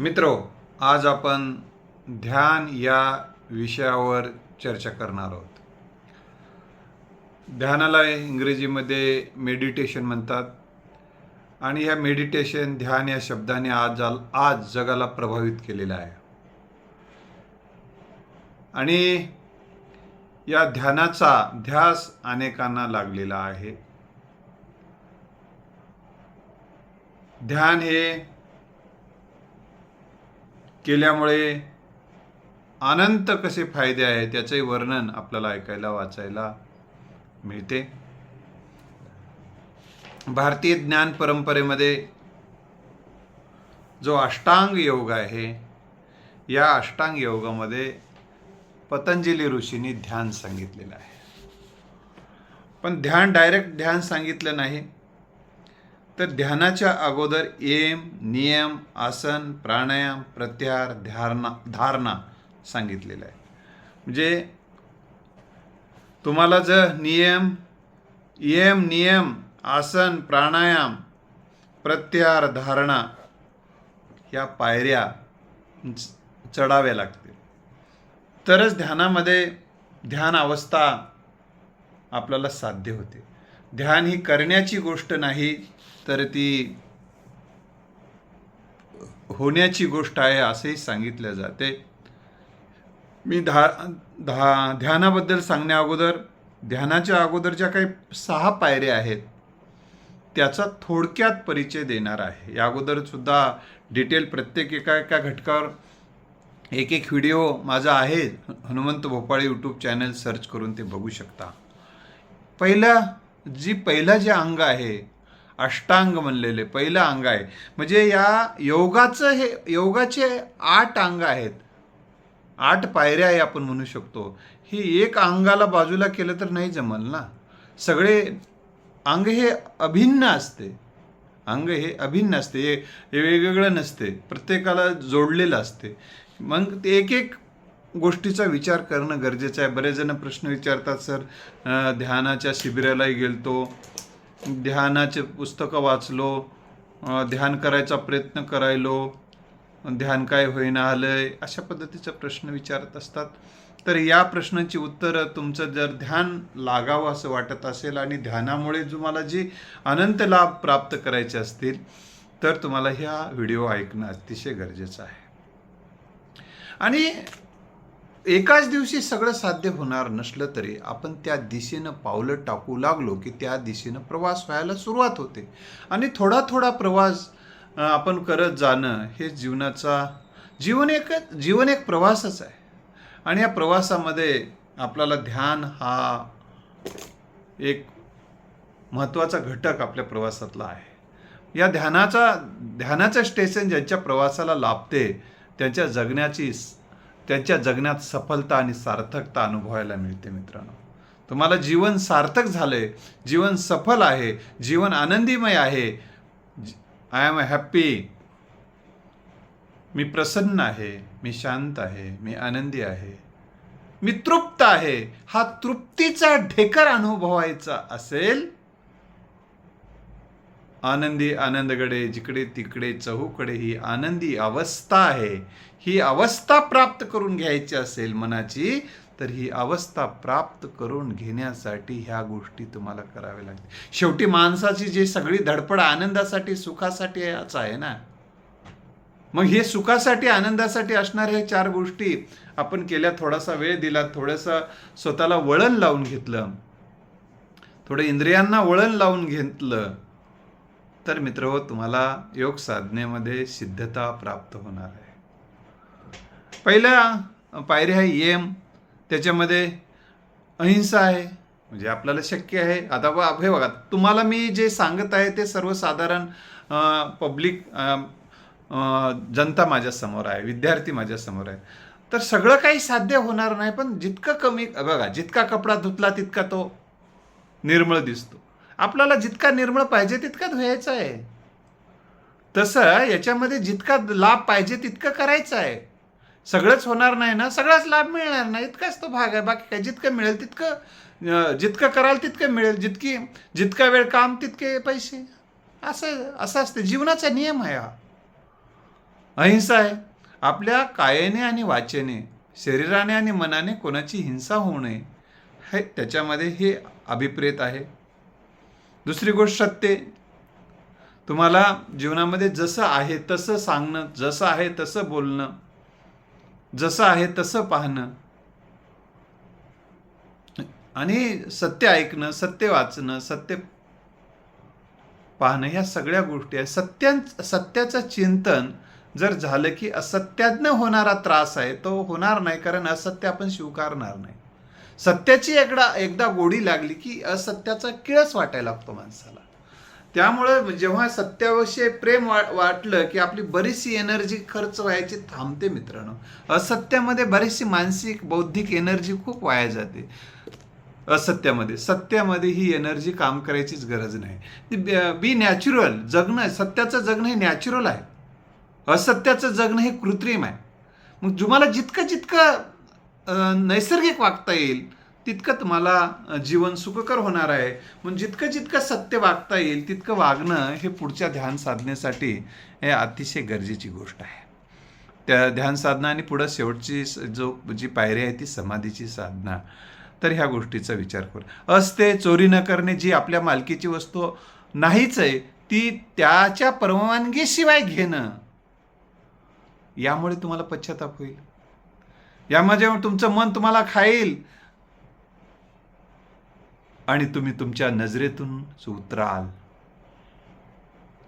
मित्रो आज आपण ध्यान या विषयावर चर्चा करणार आहोत. ध्यानाला इंग्रजीमध्ये मेडिटेशन म्हणतात. आणि ह्या मेडिटेशन ध्यान या शब्दाने आज आज जगाला प्रभावित केलेलं आहे. आणि या ध्यानाचा ध्यास अनेकांना लागलेला आहे. ध्यान हे केल्यामुळे अनंत कसे फायदे आहेत त्याचंही वर्णन आपल्याला ऐकायला वाचायला मिळते. भारतीय ज्ञान परंपरेमध्ये जो अष्टांग योग आहे या अष्टांग योगामध्ये पतंजली ऋषींनी ध्यान सांगितलेलं आहे. पण ध्यान डायरेक्ट ध्यान सांगितलं नाही. तर ध्यानाच्या अगोदर एम नियम आसन प्राणायाम प्रत्याहार ध्यारणा धारणा सांगितलेलं आहे. म्हणजे तुम्हाला जर नियम एम नियम आसन प्राणायाम प्रत्याहार धारणा या पायऱ्या चढाव्या लागतील. तरच ध्यानामध्ये ध्यान अवस्था आपल्याला साध्य होते. ध्यान ही करण्याची गोष्ट नाही तर ती होण्याची गोष्ट आहे असेही सांगितले जाते. मी धा धा ध्यानाबद्दल सांगण्या अगोदर ध्यानाच्या अगोदर ज्या काही सहा पायऱ्या आहेत. त्याचा थोडक्यात परिचय देणार आहे. या अगोदरसुद्धा डिटेल प्रत्येक एका एका घटकावर एक एक व्हिडिओ माझा आहे. Hanumant Bhopale YouTube channel search करून ते बघू शकता. पहिलं जी पहिलं जे अंग आहे अष्टांग म्हणलेले पहिलं अंग आहे. म्हणजे या योगाचं हे योगाचे आठ अंग आहेत. आठ पायऱ्या आहे आपण म्हणू शकतो. ही एक अंगाला बाजूला केलं तर नाही जमल ना? सगळे अंग हे अभिन्न असते. अंग हे अभिन्न असते. हे हे वेगवेगळं नसते. प्रत्येकाला जोडलेलं असते. मग ते एक एक गोष्टीचा विचार करणं गरजेचं आहे. बरेच जण प्रश्न विचारतात सर ध्यानाच्या शिबिरालाही गेलतो. ध्यानाचे पुस्तकं वाचलो. ध्यान करायचा प्रयत्न करायलो. ध्यान काय होईना आलंय. अशा पद्धतीचा प्रश्न विचारत असतात. तर या प्रश्नाची उत्तरं तुमचं जर ध्यान लागावं असं वाटत असेल आणि ध्यानामुळे तुम्हाला जी अनंत लाभ प्राप्त करायचे असतील तर तुम्हाला ह्या व्हिडिओ ऐकणं अतिशय गरजेचं आहे. आणि एकाच दिवशी सगळं साध्य होणार नसलं तरी आपण त्या दिशेनं पावलं टाकू लागलो की त्या दिशेनं प्रवास व्हायला सुरुवात होते. आणि थोडा थोडा प्रवास आपण करत जाणं हे जीवनाचा जीवन एक जीवन एक प्रवासच आहे. आणि या प्रवासामध्ये आपल्याला ध्यान हा एक महत्त्वाचा घटक आपल्या प्रवासातला आहे. या ध्यानाचा ध्यानाचं स्टेशन ज्यांच्या प्रवासाला लाभते त्यांच्या जगण्याची त्यांच्या जगण्यात सफलता आणि सार्थकता अनुभवायला मिळते मित्रांनो. तुम्हाला जीवन सार्थक झालंय जीवन सफल आहे जीवन आनंदीमय आहे. आय एम हॅप्पी मी प्रसन्न आहे मी शांत आहे मी आनंदी आहे. मी तृप्त आहे. हा तृप्तीचा ढेकर अनुभवायचा असेल आनंदी आनंदगडे जिकडे तिकडे चहूकडे ही आनंदी अवस्था आहे. ही अवस्था प्राप्त करून घ्यायची असेल मनाची तर ही अवस्था प्राप्त करून घेण्यासाठी ह्या गोष्टी तुम्हाला कराव्या लागतील. शेवटी माणसाची जी सगळी धडपड आनंदासाठी सुखासाठी याच आहे ना? मग हे सुखासाठी आनंदासाठी असणाऱ्या ह्या चार गोष्टी आपण केल्या थोडासा वेळ दिला थोडंसं स्वतःला वळण लावून घेतलं. थोडं इंद्रियांना वळण लावून घेतलं. तर मित्र हो तुम्हाला योग साधनेमध्ये सिद्धता प्राप्त होणार आहे. पहिल्या पायरी आहे येम त्याच्यामध्ये अहिंसा आहे म्हणजे आपल्याला शक्य आहे. आता बा हे बघा तुम्हाला मी जे सांगत आहे ते सर्वसाधारण पब्लिक जनता माझ्यासमोर आहे विद्यार्थी माझ्यासमोर आहे. तर सगळं काही साध्य होणार नाही पण जितकं कमी बघा जितका कपडा धुतला तितका तो निर्मळ दिसतो. आपल्याला जितका निर्मळ पाहिजे तितका धुवायचा आहे. तसं याच्यामध्ये जितका लाभ पाहिजे तितकं करायचं आहे. सगळंच होणार नाही ना सगळाच लाभ मिळणार नाही इतकाच तो भाग आहे. बाकी काय जितकं मिळेल तितकं जितकं कराल तितकं मिळेल जितकी जितका वेळ काम तितके पैसे. असं असं असते. जीवनाचा नियम आहे हा. अहिंसा आहे. आपल्या कायेने आणि वाचेने शरीराने आणि मनाने कोणाची हिंसा होऊ नये हे त्याच्यामध्ये हे अभिप्रेत आहे. दुसरी गोष्ट सत्य. तुम्हाला जीवनामध्ये जसं आहे तसं सांगणं जसं आहे तसं बोलणं जसं आहे तसं पाहणं. आणि सत्य ऐकणं सत्य वाचणं सत्य पाहणं ह्या सगळ्या गोष्टी आहेत. सत्या सत्याचं चिंतन जर झालं की असत्यातनं होणारा त्रास आहे तो होणार नाही कारण असत्य आपण स्वीकारणार नाही. सत्याची एकदा एकदा गोडी लागली की असत्याचा किळस वाटायला लागतो माणसाला. त्यामुळं जेव्हा सत्याविषयी प्रेम वा वाटलं की आपली बरीचशी एनर्जी खर्च व्हायची थांबते मित्रांनो. असत्यामध्ये बरीचशी मानसिक बौद्धिक एनर्जी खूप वाया जाते. असत्यामध्ये सत्यामध्ये ही एनर्जी काम करायचीच गरज नाही. ती बी नॅचरल जगणं सत्याचं जगणं हे नॅचरल आहे. असत्याचं जगणं हे कृत्रिम आहे. मग तुम्हाला जितकं जितकं नैसर्गिक वागता येईल तितकं तुम्हाला जीवन सुखकर होणार आहे. म्हणून जितकं जितकं सत्य वागता येईल तितकं वागणं हे पुढच्या ध्यान साधनेसाठी हे अतिशय गरजेची गोष्ट आहे. त्या ध्यान साधना आणि पुढं शेवटची जो जी पायरी आहे ती समाधीची साधना. तर ह्या गोष्टीचा विचार करू. असते चोरी न करणे जी आपल्या मालकीची वस्तू नाहीच आहे ती त्याच्या परवानगीशिवाय घेणं. यामुळे तुम्हाला पश्चाताप होईल. यामध्ये तुमचं मन तुम्हाला खाईल. आणि तुम्ही तुमच्या नजरेतून उतराल.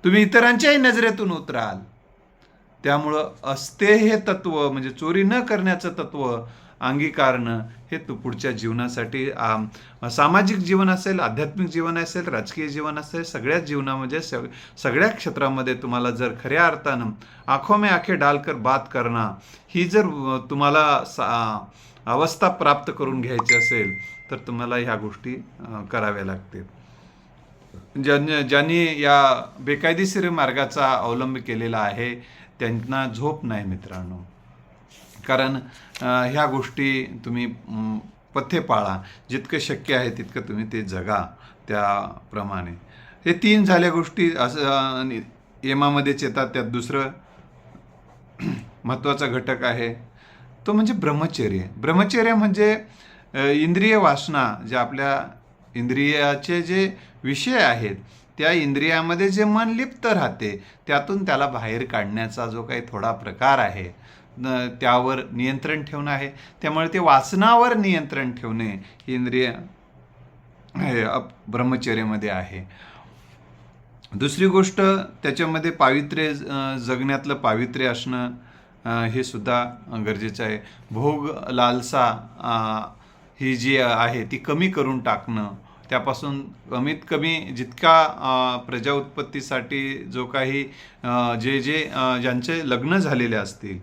तुम्ही इतरांच्याही नजरेतून उतराल. त्यामुळं असते हे तत्व म्हणजे चोरी न करण्याचं तत्व अंगीकारणं हे तू पुढच्या जीवनासाठी सामाजिक जीवन असेल आध्यात्मिक जीवन असेल राजकीय जीवन असेल सगळ्याच जीवनामध्ये सग सगळ्या क्षेत्रामध्ये तुम्हाला जर खऱ्या अर्थानं आखो में आखे डालकर बात करणं ही जर तुम्हाला सा अवस्था प्राप्त करून घ्यायची असेल तर तुम्हाला ह्या गोष्टी कराव्या लागतील. ज्या ज्यांनी या बेकायदेशीर मार्गाचा अवलंब केलेला आहे त्यांना झोप नाही मित्रांनो. कारण ह्या गोष्टी तुम्ही पथ्य पाळा. जितकं शक्य आहे तितकं तुम्ही ते जगा त्याप्रमाणे. हे तीन झाल्या गोष्टी असं यमामध्येच येतात. त्यात दुसरं महत्त्वाचा घटक आहे. तो म्हणजे ब्रह्मचर्य. ब्रह्मचर्य म्हणजे इंद्रिय वासना जे आपल्या इंद्रियाचे जे विषय आहेत त्या इंद्रियामध्ये जे मन लिप्त राहते त्यातून त्याला बाहेर काढण्याचा जो काही थोडा प्रकार आहे त्यावर नियंत्रण ठेवणं आहे. त्यामुळे ते वासनावर नियंत्रण ठेवणे ही इंद्रिय ब्रह्मचर्यामध्ये आहे. दुसरी गोष्ट त्याच्यामध्ये पावित्र्य जगण्यातलं पावित्र्य असणं हे सुद्धा गरजेचं आहे. भोग लालसा ही जी आहे ती कमी करून टाकणं त्यापासून कमीत कमी जितका प्रजा उत्पत्तीसाठी जो काही जे जे ज्यांचे लग्न झालेले असतील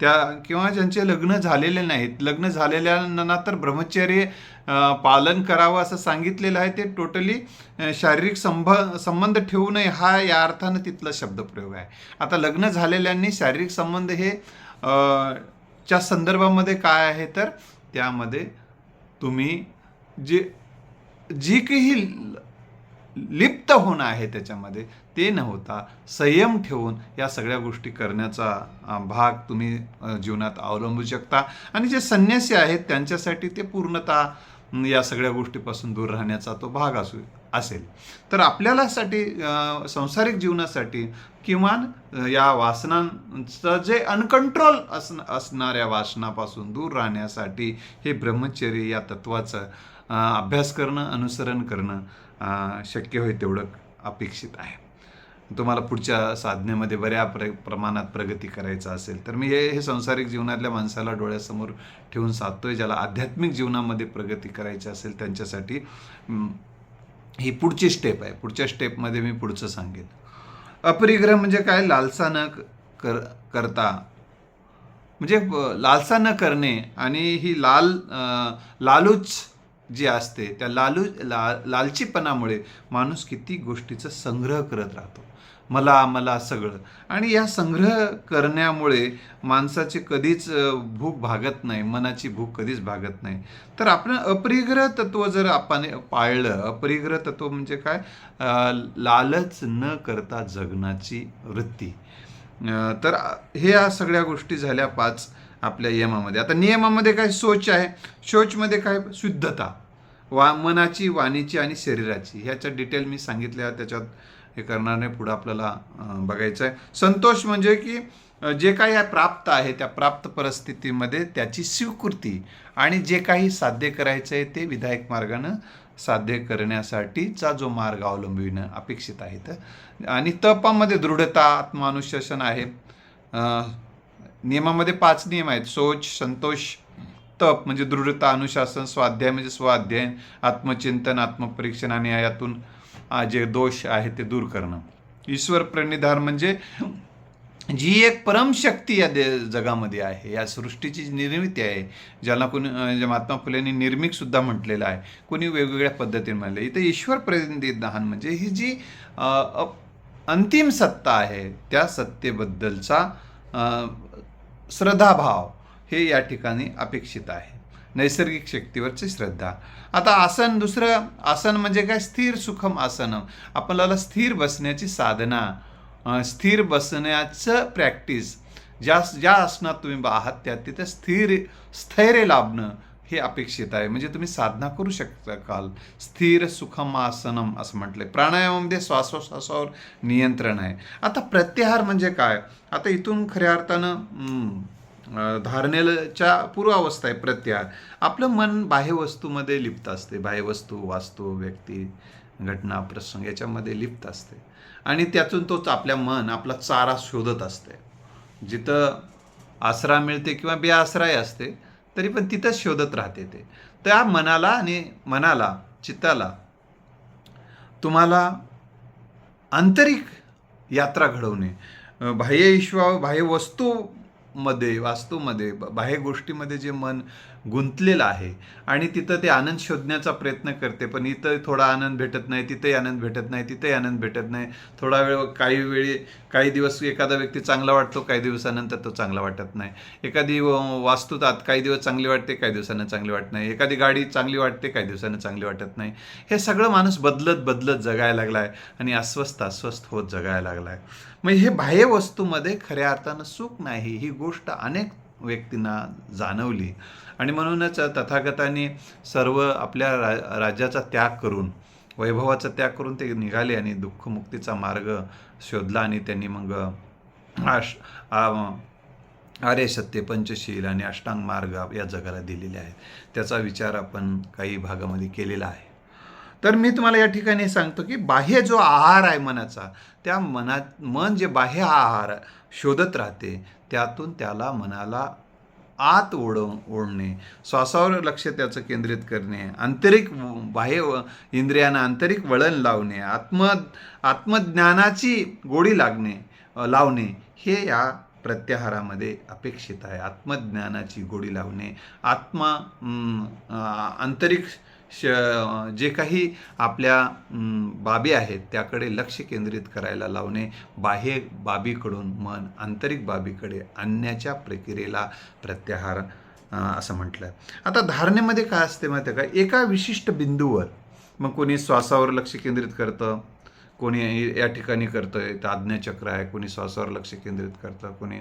त्या किंवा ज्यांचे लग्न झालेले नाहीत. लग्न झालेल्यांना तर ब्रह्मचर्य पालन करावं असं सांगितलेलं आहे. ते टोटली शारीरिक संभ संबंध ठेवू नये हा या अर्थानं तिथला शब्दप्रयोग आहे. आता लग्न झालेल्यांनी शारीरिक संबंध हे च्या संदर्भामध्ये काय आहे तर त्यामध्ये तुम्ही जे जी काही लिप्त होणं आहे त्याच्यामध्ये ते न होता संयम ठेवून या सगळ्या गोष्टी करण्याचा भाग तुम्ही जीवनात अवलंबू शकता. आणि जे संन्यासी आहेत त्यांच्यासाठी ते पूर्णतः या सगळ्या गोष्टीपासून दूर राहण्याचा तो भाग असू असेल. तर आपल्यालासाठी संसारिक जीवनासाठी किमान या वासनांचं जे अनकंट्रोल असण असणाऱ्या वासनापासून दूर राहण्यासाठी हे ब्रह्मचर्य या तत्वाचं अभ्यास करणं अनुसरण करणं शक्य होईल तेवढं अपेक्षित आहे. तुम्हाला पुढच्या साधनेमध्ये बऱ्या प्र प्रमाणात प्रगती करायचं असेल तर मी हे हे संसारिक जीवनातल्या माणसाला डोळ्यासमोर ठेवून साधतोय ज्याला आध्यात्मिक जीवनामध्ये प्रगती करायची असेल त्यांच्यासाठी ही पुढची स्टेप आहे. पुढच्या स्टेपमध्ये मी पुढचं सांगेन. अपरिग्रह म्हणजे काय? लालसा न कर करता. म्हणजे लालसा न करणे आणि ही लाल लालूच जी असते त्या लालू ला लालचीपणामुळे माणूस किती गोष्टीचा संग्रह करत राहतो. मला मला सगळं. आणि या संग्रह करण्यामुळे माणसाची कधीच भूक भागत नाही मनाची भूक कधीच भागत नाही. तर आपण अपरिग्रह तत्व जर आपण पाळलं अपरिग्रह तत्व म्हणजे काय? लालच न करता जगण्याची वृत्ती. तर हे या सगळ्या गोष्टी झाल्या पाच. आपल्या यमामध्ये आता नियमामध्ये काय शोच आहे? शोचमध्ये काय? शुद्धता. वा मनाची वाणीची आणि शरीराची. ह्याच्या डिटेल मी सांगितल्या त्याच्यात हे करणार नाही पुढं आपल्याला बघायचं आहे संतोष म्हणजे की जे काही प्राप्त आहे त्या प्राप्त परिस्थितीमध्ये त्याची स्वीकृती आणि जे काही साध्य करायचं आहे ते विधायक मार्गानं साध्य करण्यासाठीचा जो मार्ग अवलंबिणं अपेक्षित आहे. तर आणि तपामध्ये दृढता आत्मानुशासन आहे. नियमामध्ये पाच नियम आहेत. सोच संतोष तप म्हणजे दृढता अनुशासन स्वाध्याय म्हणजे स्वाध्यायन आत्मचिंतन आत्मपरीक्षण आणि यातून जे दोष आहे ते दूर करणं. ईश्वर प्रणिधान म्हणजे जी एक परमशक्ती या दे जगामध्ये आहे. या सृष्टीची जी निर्मिती आहे ज्याला कोणी महात्मा फुलेंनी निर्मिक सुद्धा म्हटलेलं आहे कोणी वेगवेगळ्या पद्धतीने म्हणले इथं ईश्वर प्रतिनिधान म्हणजे ही जी अंतिम सत्ता आहे त्या सत्तेबद्दलचा श्रद्धाभाव हे या ठिकाणी अपेक्षित आहे. नैसर्गिक शक्तीवरची श्रद्धा. आता आसन दुसरं आसन म्हणजे काय? स्थिर सुखम आसन. आपल्याला स्थिर बसण्याची साधना स्थिर बसण्याचं प्रॅक्टिस. ज्या ज्या आसनात तुम्ही आहात त्या तिथे स्थिर स्थैर्य लाभणं हे अपेक्षित आहे. म्हणजे तुम्ही साधना करू शकता काल. स्थिर सुखम आसनम असं म्हटलंय. प्राणायामामध्ये श्वासोश्वासावर नियंत्रण आहे. आता प्रत्याहार म्हणजे काय? आता इथून खऱ्या अर्थानं धारणेच्या पूर्वावस्था आहे प्रत्याहार. आपलं मन बाह्य वस्तूमध्ये लिप्त असते. बाह्य वस्तू वास्तू व्यक्ती घटना प्रसंग याच्यामध्ये लिप्त असते. आणि त्यातून तोच आपल्या मन आपला चारा शोधत असते. जिथं आसरा मिळते किंवा बेआसराही असते तरी पण तिथंच शोधत राहते ते. त्या मनाला आणि मनाला चित्ताला तुम्हाला आंतरिक यात्रा घडवणे. बाह्य ईश्वा बाह्य वस्तूमध्ये वास्तूमध्ये बाह्य गोष्टीमध्ये जे मन गुंतलेलं आहे. आणि तिथं ते आनंद शोधण्याचा प्रयत्न करते. पण इथं थोडा आनंद भेटत नाही तिथंही आनंद भेटत नाही तिथंही आनंद भेटत नाही. थोडा वेळ काही वेळी काही दिवस एखादा व्यक्ती चांगला वाटतो काही दिवसानंतर तो चांगला वाटत नाही. एखादी वास्तूत आत काही दिवस चांगली वाटते काही दिवसानं चांगली वाटत नाही. एखादी गाडी चांगली वाटते काही दिवसानं चांगली वाटत नाही. हे सगळं माणूस बदलत बदलत जगायला लागला आहे आणि अस्वस्थ अस्वस्थ होत जगायला लागला आहे मग हे बाह्य वस्तूमध्ये खऱ्या अर्थानं सुख नाही. ही गोष्ट अनेक व्यक्तींना जाणवली. आणि म्हणूनच तथागतांनी सर्व आपल्या रा राज्याचा त्याग करून वैभवाचा त्याग करून ते निघाले आणि दुःखमुक्तीचा मार्ग शोधला आणि त्यांनी मग आश आर्य सत्य पंचशील आणि अष्टांग मार्ग या जगाला दिलेले आहेत. त्याचा विचार आपण काही भागामध्ये केलेला आहे. तर मी तुम्हाला या ठिकाणी सांगतो की बाह्य जो आहार आहे मनाचा त्या मनात मन जे बाह्य आहार शोधत राहते त्यातून त्याला मनाला आत ओढ ओढणे. श्वासावर लक्ष त्याचं केंद्रित करणे. आंतरिक व- बाह्य इंद्रियांना आंतरिक वळण लावणे. आत्म आत्मज्ञानाची गोडी लागणे लावणे हे या प्रत्याहारामध्ये अपेक्षित आहे. आत्मज्ञानाची गोडी लावणे. आत्मा आंतरिक श जे काही आपल्या बाबी आहेत त्याकडे लक्ष केंद्रित करायला लावणे बाह्य बाबीकडून मन आंतरिक बाबीकडे आणण्याच्या प्रक्रियेला प्रत्याहार असं म्हटलं. आता धारणेमध्ये काय असते माहिती आहे का? एका विशिष्ट बिंदूवर मग कोणी श्वासावर लक्ष केंद्रित करतं कोणी या ठिकाणी करतं इथं आज्ञाचक्र आहे कोणी श्वासावर लक्ष केंद्रित करतं कोणी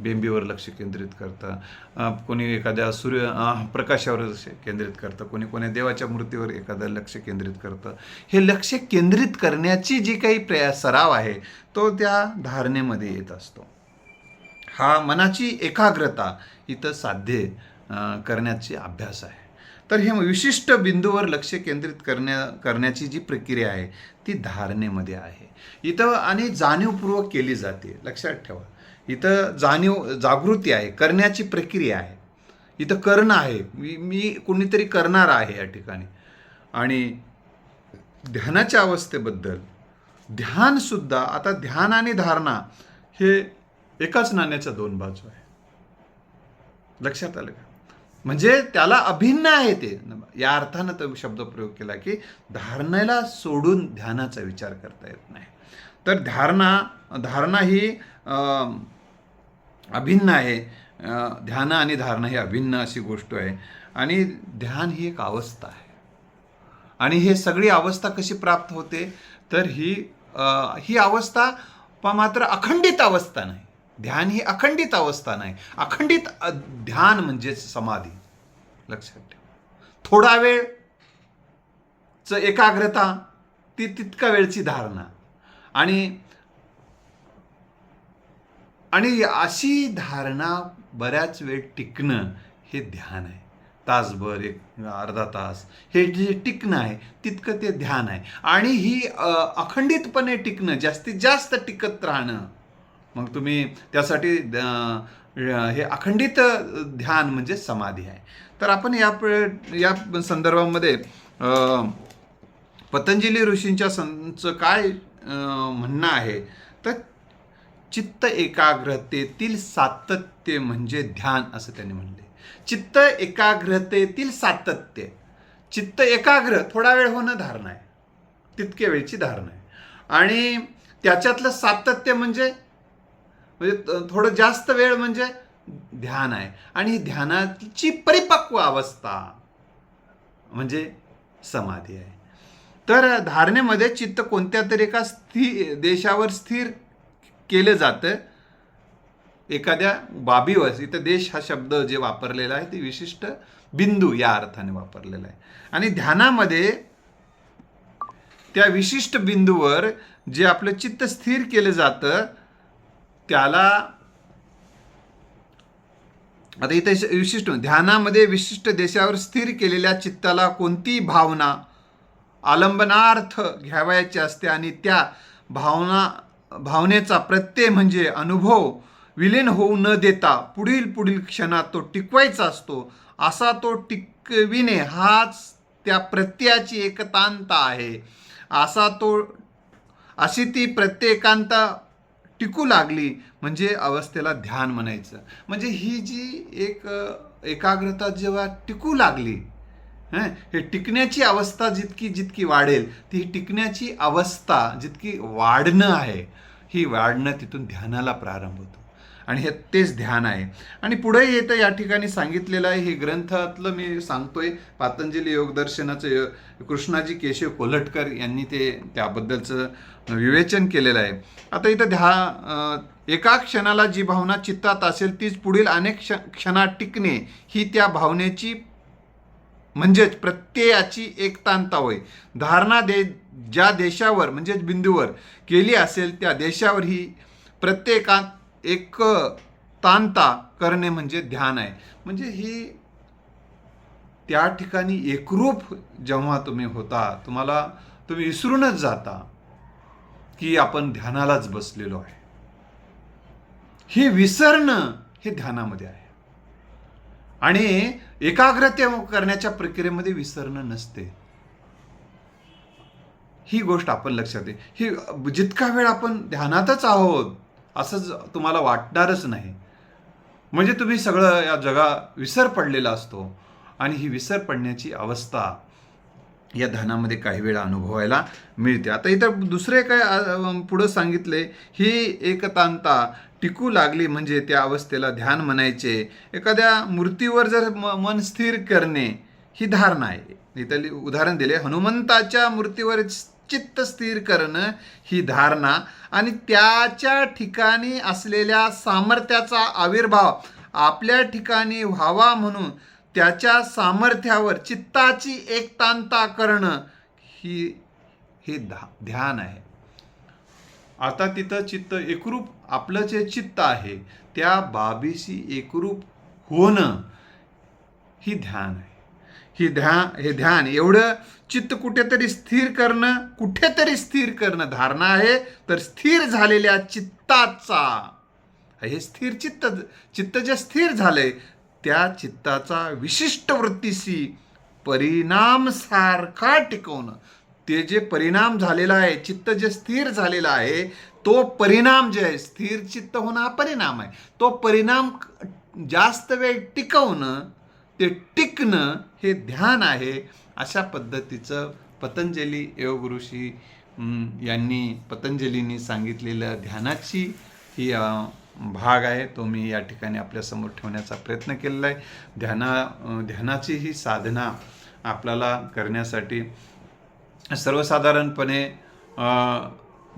बेंबीवर लक्ष केंद्रित करतं कोणी एखाद्या सूर्य प्रकाशावर लक्ष केंद्रित करतं कोणी कोणी देवाच्या मूर्तीवर एखादं लक्ष केंद्रित करतं. हे लक्ष केंद्रित करण्याची जी काही प्रया सराव आहे तो त्या धारणेमध्ये येत असतो. हा मनाची एकाग्रता इथं साध्य करण्याची अभ्यास आहे. तर हे विशिष्ट बिंदूवर लक्ष केंद्रित करण्या करण्याची जी प्रक्रिया आहे ती धारणेमध्ये आहे. इथं आणि जाणीवपूर्वक केली जाते. लक्षात ठेवा. इथं जाणीव जागृती आहे करण्याची प्रक्रिया आहे. इथं करणं आहे. मी मी कोणीतरी करणार आहे या ठिकाणी. आणि ध्यानाच्या अवस्थेबद्दल ध्यानसुद्धा आता ध्यान आणि धारणा हे एकाच नाण्याच्या दोन बाजू आहे. लक्षात आलं का? म्हणजे त्याला अभिन्न आहे ते. या अर्थानं तो शब्द प्रयोग केला की धारणेला सोडून ध्यानाचा विचार करता येत नाही. तर धारणा धारणा ही अभिन्न आहे. ध्यान आणि धारणा ही अभिन्न अशी गोष्ट आहे. आणि ध्यान ही एक अवस्था आहे. आणि हे सगळी अवस्था कशी प्राप्त होते? तर ही आ, ही अवस्था प- मात्र अखंडित अवस्था नाही. ध्यान ही अखंडित अवस्था नाही. अखंडित ध्यान म्हणजेच समाधी. लक्षात ठेवा. थोडा वेळ च एकाग्रता ती तितका वेळची धारणा. आणि आणि अशी धारणा बऱ्याच वेळ टिकणं हे ध्यान आहे. तासभर एक अर्धा तास. हे जे टिकणं आहे तितकं ते ध्यान आहे. आणि ही अखंडितपणे टिकणं जास्तीत जास्त टिकत राहणं मग तुम्ही त्यासाठी हे अखंडित ध्यान म्हणजे समाधी आहे. तर आपण या या संदर्भामध्ये पतंजली ऋषींच्या संचं काय म्हणणं आहे? तर चित्त एकाग्रतेतील सातत्य म्हणजे ध्यान असं त्यांनी म्हणले. चित्त एकाग्रतेतील सातत्य. चित्त एकाग्र थोडा वेळ होणं धारणा आहे. तितके वेळची धारणा आहे. आणि त्याच्यातलं सातत्य म्हणजे म्हणजे थोडं जास्त वेळ म्हणजे ध्यान आहे. आणि ध्यानाची परिपक्व अवस्था म्हणजे समाधी आहे. तर धारणेमध्ये चित्त कोणत्या तरी एका स्थिर देशावर स्थिर केलं जातं? एखाद्या बाबीवर इथं देश हा शब्द जे वापरलेला आहे ते विशिष्ट बिंदू या अर्थाने वापरलेला आहे. आणि ध्यानामध्ये त्या विशिष्ट बिंदूवर जे आपलं चित्त स्थिर केलं जातं त्याला आता इथे श- विशिष्ट म्हणजे ध्यानामध्ये विशिष्ट देशावर स्थिर केलेल्या चित्ताला कोणती भावना आलंबनार्थ घ्यावायची असते आणि त्या भावना भावनेचा प्रत्यय म्हणजे अनुभव विलीन होऊ न देता पुढील पुढील क्षणात तो टिकवायचा असतो. असा तो टिकविणे हाच त्या प्रत्ययाची एकतांत आहे. असा तो अशी ती प्रत्येकांत टिकू लागली म्हणजे अवस्थेला ध्यान म्हणायचं. म्हणजे ही जी एक एकाग्रता जेव्हा टिकू लागली हं, हे टिकण्याची अवस्था जितकी जितकी वाढेल ती टिकण्याची अवस्था जितकी वाढणं आहे ही वाढणं तिथून ध्यानाला प्रारंभ होतो. आणि हे तेच ध्यान आहे. आणि पुढे येतं या ठिकाणी सांगितलेलं आहे हे ग्रंथातलं मी सांगतोय पातंजली योगदर्शनाचं य- कृष्णाजी केशव कोल्हटकर यांनी ते त्याबद्दलचं विवेचन केलेलं आहे. आता इथं ध्या एका क्षणाला जी भावना चित्तात असेल तीच पुढील अनेक क्ष क्षणात टिकणे ही त्या भावनेची म्हणजेच प्रत्ययाची एकतांता होय. धारणा दे ज्या देशावर म्हणजेच बिंदूवर केली असेल त्या देशावर ही प्रत्येकात एक तांता करणे म्हणजे ध्यान आहे. म्हणजे ही त्या ठिकाणी एकरूप जेव्हा तुम्ही होता तुम्हाला तुम्ही विसरूनच जाता की आपण ध्यानालाच बसलेलो आहे. हे विसरणं हे ध्यानामध्ये आहे. आणि एकाग्रते करण्याच्या प्रक्रियेमध्ये विसरणं नसते. ही गोष्ट आपण लक्षात घे ही जितका वेळ आपण ध्यानातच आहोत असंच तुम्हाला वाटणारच नाही. म्हणजे तुम्ही सगळं या जगा विसर पडलेला असतो. आणि ही विसर पडण्याची अवस्था या ध्यानामध्ये काही वेळा अनुभवायला मिळते. आता इथं दुसरे काय पुढं सांगितले ही एकतांता टिकू लागली म्हणजे त्या अवस्थेला ध्यान म्हणायचे. एखाद्या मूर्तीवर जर म- मन स्थिर करणे ही धारणा आहे. इथं उदाहरण दिले हनुमंताच्या मूर्तीवर चित्त स्थिर करणं ही धारणा आणि त्याच्या ठिकाणी असलेल्या सामर्थ्याचा आविर्भाव आपल्या ठिकाणी व्हावा म्हणून त्याच्या सामर्थ्यावर चित्ताची एकतांता करणं ही हे धा ध्यान आहे. आता तिथं चित्त एकरूप आपलं जे चित्त आहे त्या बाबीशी एकरूप होणं ही ध्यान आहे. ही ध्यान हे ध्यान. एवढं चित्त कुठेतरी स्थिर करणं कुठेतरी स्थिर करणं धारणा आहे तर स्थिर झालेल्या चित्ताचा हे स्थिर चित्त चित्त जे स्थिर झालंय त्या चित्ताचा विशिष्ट वृत्तीशी परिणाम सारखा टिकवणं. ते जे परिणाम झालेला आहे चित्त जे स्थिर झालेला आहे तो परिणाम जे आहे स्थिर चित्त होणं हा परिणाम आहे. तो परिणाम जास्त वेळ टिकवणं ते टिकणं हे ध्यान आहे अशा पद्धतीचं पतंजली योग ऋषी यांनी पतंजलींनी सांगितलेलं ध्यानाची ही भाग आहे. तो मी या ठिकाणी आपल्यासमोर ठेवण्याचा प्रयत्न केलेला आहे. ध्याना ध्यानाची ही साधना आपल्याला करण्यासाठी सर्वसाधारणपणे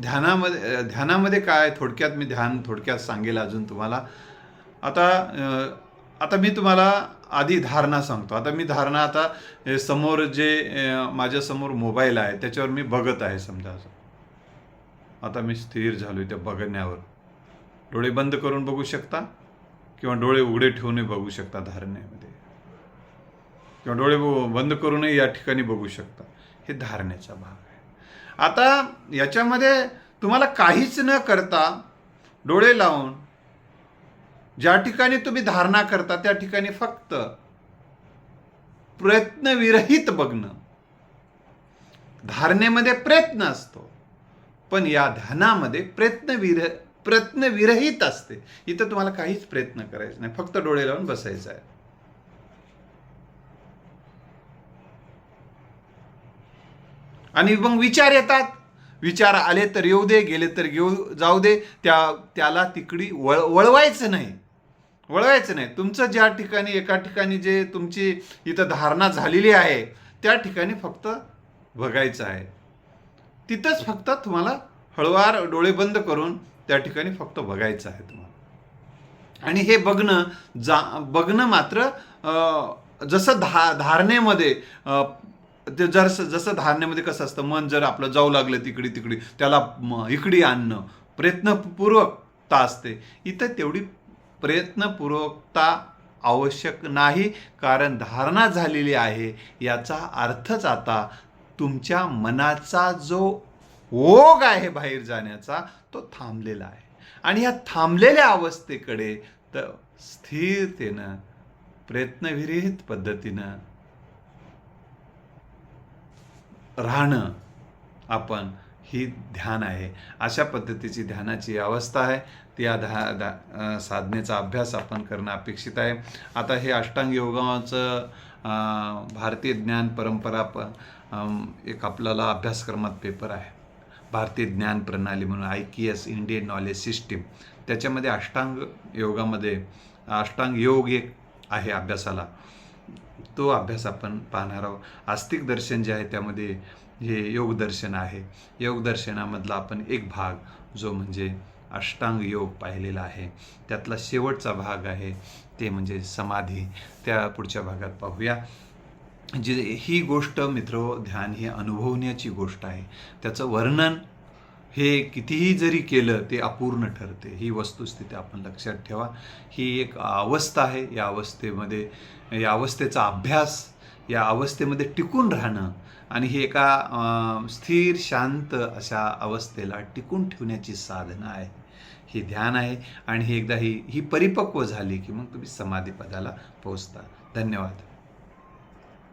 ध्यानामध्ये ध्यानामध्ये काय? थोडक्यात मी ध्यान थोडक्यात सांगेल अजून तुम्हाला. आता आता मी तुम्हाला आधी धारणा सांगतो. आता मी धारणा आता समोर जे माझ्यासमोर मोबाईल आहे त्याच्यावर मी बघत आहे समजा असं. आता मी स्थिर झालो त्या बघण्यावर. डोळे बंद करून बघू शकता किंवा डोळे उघडे ठेवूनही बघू शकता धारणेमध्ये. किंवा डोळे बंद करूनही या ठिकाणी बघू शकता. हे धारणेचा भाग आहे. आता याच्यामध्ये तुम्हाला काहीच न करता डोळे लावून ज्या ठिकाणी तुम्ही धारणा करता त्या ठिकाणी फक्त प्रयत्नविरहित बघणं. धारणेमध्ये प्रयत्न असतो पण या ध्यानामध्ये प्रयत्नविर प्रयत्नविरहित असते. इथं तुम्हाला काहीच प्रयत्न करायचा नाही. फक्त डोळे लावून बसायचं आहे. आणि मग विचार येतात. विचार आले तर येऊ दे गेले तर घेऊ जाऊ दे. त्या त्याला तिकडी वळ वळवायचं नाही. वळवायचं नाही. तुमचं ज्या ठिकाणी एका ठिकाणी जे तुमची इथं धारणा झालेली आहे त्या ठिकाणी फक्त बघायचं आहे. तिथंच फक्त तुम्हाला हळवार डोळे बंद करून त्या ठिकाणी फक्त बघायचं आहे तुम्हाला. आणि हे बघणं जा बघणं मात्र जसं धा धारणेमध्ये ते जर जसं धारणेमध्ये कसं असतं मन जर आपलं जाऊ लागलं तिकडे तिकडे त्याला म- इकडे आणणं प्रयत्नपूर्वकता असते. इथं तेवढी प्रयत्नपूर्वकता आवश्यक नाही कारण धारणा झालेली आहे. याचा अर्थच आता तुमच्या मनाचा जो ओघ आहे बाहेर जाण्याचा तो थांबलेला आहे. आणि ह्या थांबलेल्या अवस्थेकडे तर स्थिरतेनं प्रयत्नविरहित पद्धतीनं राहणं आपण ही ध्यान आहे. अशा पद्धतीची ध्यानाची अवस्था आहे. त्या धा धा साधनेचा अभ्यास आपण करणं अपेक्षित आहे. आता हे अष्टांग योगाचं भारतीय ज्ञान परंपरा प एक आपल्याला अभ्यासक्रमात पेपर आहे. भारतीय ज्ञान प्रणाली म्हणून आय की एस इंडियन नॉलेज सिस्टीम त्याच्यामध्ये अष्टांग योगामध्ये अष्टांग योग एक आहे अभ्यासाला. तो अभ्यास आपण पाहणार आहोत. आस्तिक दर्शन जे आहे त्यामध्ये हे योगदर्शन आहे. योगदर्शनामधला आपण एक भाग जो म्हणजे अष्टांग योग पाहिलेला आहे. त्यातला शेवटचा भाग आहे ते म्हणजे समाधी. त्या पुढच्या भागात पाहूया. जे ही गोष्ट मित्र ध्यान ही अनुभवण्याची गोष्ट आहे. त्याचं वर्णन हे कितीही जरी केलं ते अपूर्ण ठरते. ही वस्तुस्थिती आपण लक्षात ठेवा. ही एक अवस्था आहे. या अवस्थेमध्ये या अवस्थेचा अभ्यास या अवस्थेमध्ये टिकून राहणं आणि हे एका स्थिर शांत अशा अवस्थेला टिकून ठेवण्याची साधना आहे. हे ध्यान आहे आणि हे एकदा ही ही परिपक्व झाली की मग तुम्ही समाधीपदाला पोहोचता. धन्यवाद.